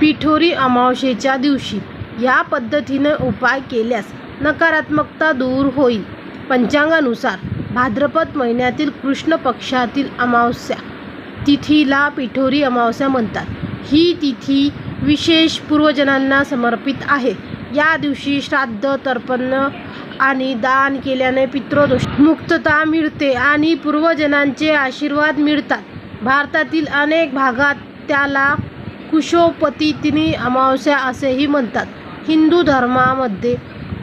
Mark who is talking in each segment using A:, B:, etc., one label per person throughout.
A: पिठोरी अमावस्येच्या दिवशी या पद्धतीनं उपाय केल्यास नकारात्मकता दूर होईल. पंचांगानुसार भाद्रपद महिन्यातील कृष्ण पक्षातील अमावस्या तिथीला पिठोरी अमावस्या म्हणतात. ही तिथी विशेष पूर्वजनांना समर्पित आहे. या दिवशी श्राद्ध तर्पण आणि दान केल्याने पितृदोष मुक्तता मिळते आणि पूर्वजनांचे आशीर्वाद मिळतात. भारतातील अनेक भागात त्याला कुशोपतिनी अमावस्या असेही म्हणतात. हिंदू धर्मामध्ये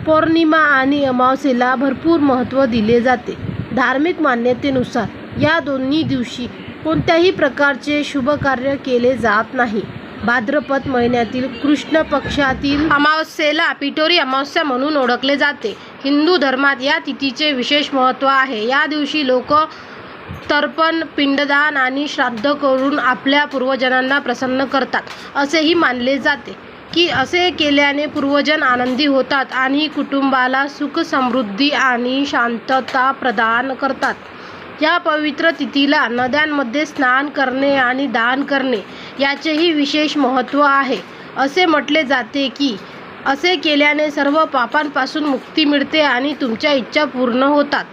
A: पौर्णिमा आणि अमावस्येला भरपूर महत्त्व दिले जाते. धार्मिक मान्यतेनुसार या दोन्ही दिवशी कोणत्याही प्रकारचे शुभ कार्य केले जात नाही. भाद्रपद महिन्यातील कृष्ण पक्षातील अमावस्येला पिठोरी अमावस्या म्हणून ओळखले जाते. हिंदू धर्मात या तिथीचे विशेष महत्त्व आहे. या दिवशी लोक तर्पण पिंडदान आणि श्राद्ध करून आपल्या पूर्वजांना प्रसन्न करतात. असेही मानले जाते की असे केल्याने पूर्वजन आनंदी होतात आणि कुटुंबाला सुख समृद्धी आणि शांतता प्रदान करतात. या पवित्र तिथीला नद्यांमध्ये स्नान करणे आणि दान करणे याचेही विशेष महत्त्व आहे. असे म्हटले जाते की असे केल्याने सर्व पापांपासून मुक्ती मिळते आणि तुमच्या इच्छा पूर्ण होतात.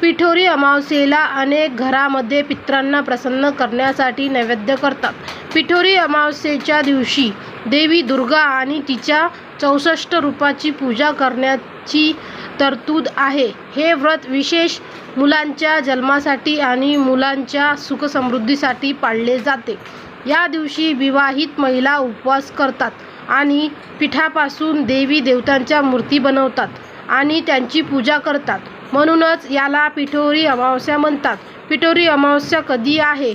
A: पिठोरी अमावस्येला अनेक घरामध्ये पित्रांना प्रसन्न करण्यासाठी नैवेद्य करतात. पिठोरी अमावस्येच्या दिवशी देवी दुर्गा आणि तिच्या चौसष्ट रूपाची पूजा करण्याची तरतूद आहे. हे व्रत विशेष मुलांच्या जन्मासाठी आणि मुलांच्या सुखसमृद्धीसाठी पाळले जाते. या दिवशी विवाहित महिला उपवास करतात आणि पिठापासून देवी देवतांच्या मूर्ती बनवतात आणि त्यांची पूजा करतात. म्हणूनच याला पिठोरी अमावस्या म्हणतात. पिठोरी अमावस्या कधी आहे?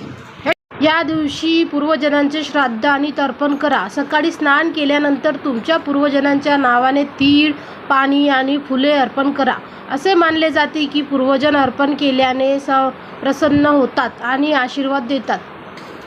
A: या दिवशी पूर्वजनांचे श्राद्ध आणि तर्पण करा. सकाळी स्नान केल्यानंतर तुमच्या पूर्वजनांच्या नावाने तीळ पाणी आणि फुले अर्पण करा. असे मानले जाते की पूर्वजन अर्पण केल्याने स प्रसन्न होतात आणि आशीर्वाद देतात.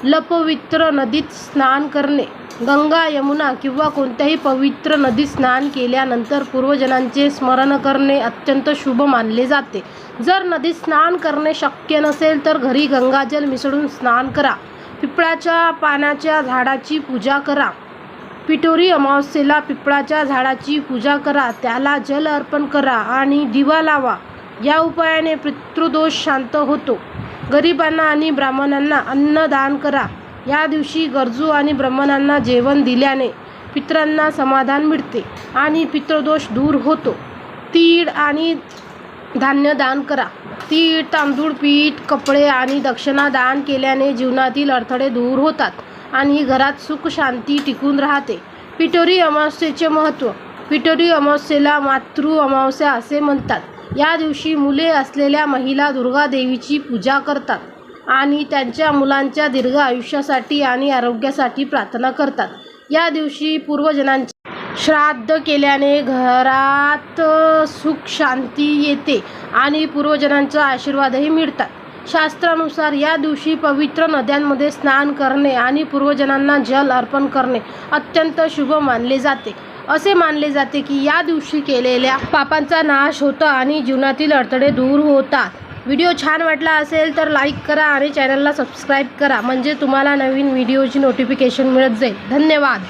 A: लपवित्र नदीत स्नान करणे. गंगा यमुना किंवा कोणत्याही पवित्र नदीत स्नान केल्यानंतर पूर्वजनांचे स्मरण करणे अत्यंत शुभ मानले जाते. जर नदीत स्नान करणे शक्य नसेल तर घरी गंगाजल मिसळून स्नान करा. पिपळाच्या पानाच्या झाडाची पूजा करा. पिठोरी अमावस्येला पिपळाच्या झाडाची पूजा करा. त्याला जल अर्पण करा आणि दिवा लावा. या उपायाने पितृदोष शांत होतो. गरिबांना आणि ब्राह्मणांना अन्नदान करा. या दिवशी गरजू आणि ब्राह्मणांना जेवण दिल्याने पितरांना समाधान मिळते आणि पितृदोष दूर होतो. तीळ आणि धान्य दान करा. तीळ तांदूळ पीठ कपडे आणि दक्षिणा दान केल्याने जीवनातील अडथळे दूर होतात आणि घरात सुख शांती टिकून राहते. पिटोरी अमावस्येचे महत्त्व. पिटोरी अमावस्येला मातृ अमावस्या असे म्हणतात. या दिवशी मुले असलेल्या महिला दुर्गा देवीची पूजा करतात आणि त्यांच्या मुलांच्या दीर्घ आयुष्यासाठी आणि आरोग्यासाठी प्रार्थना करतात. या दिवशी पूर्वजनांचे श्राद्ध केल्याने घरात सुख शांती येते आणि पूर्वजनांचा आशीर्वादही मिळतात. शास्त्रानुसार या दिवशी पवित्र नद्यांमध्ये स्नान करणे आणि पूर्वजनांना जल अर्पण करणे अत्यंत शुभ मानले जाते. असे मानले जाते की या दिवशी केलेल्या पापांचा नाश होतो आणि जीवनातील अडथळे दूर होतात. व्हिडिओ छान वाटला असेल तर लाईक करा आणि चॅनलला सबस्क्राईब करा. म्हणजे तुम्हाला नवीन व्हिडिओची नोटिफिकेशन मिळत जाईल. धन्यवाद.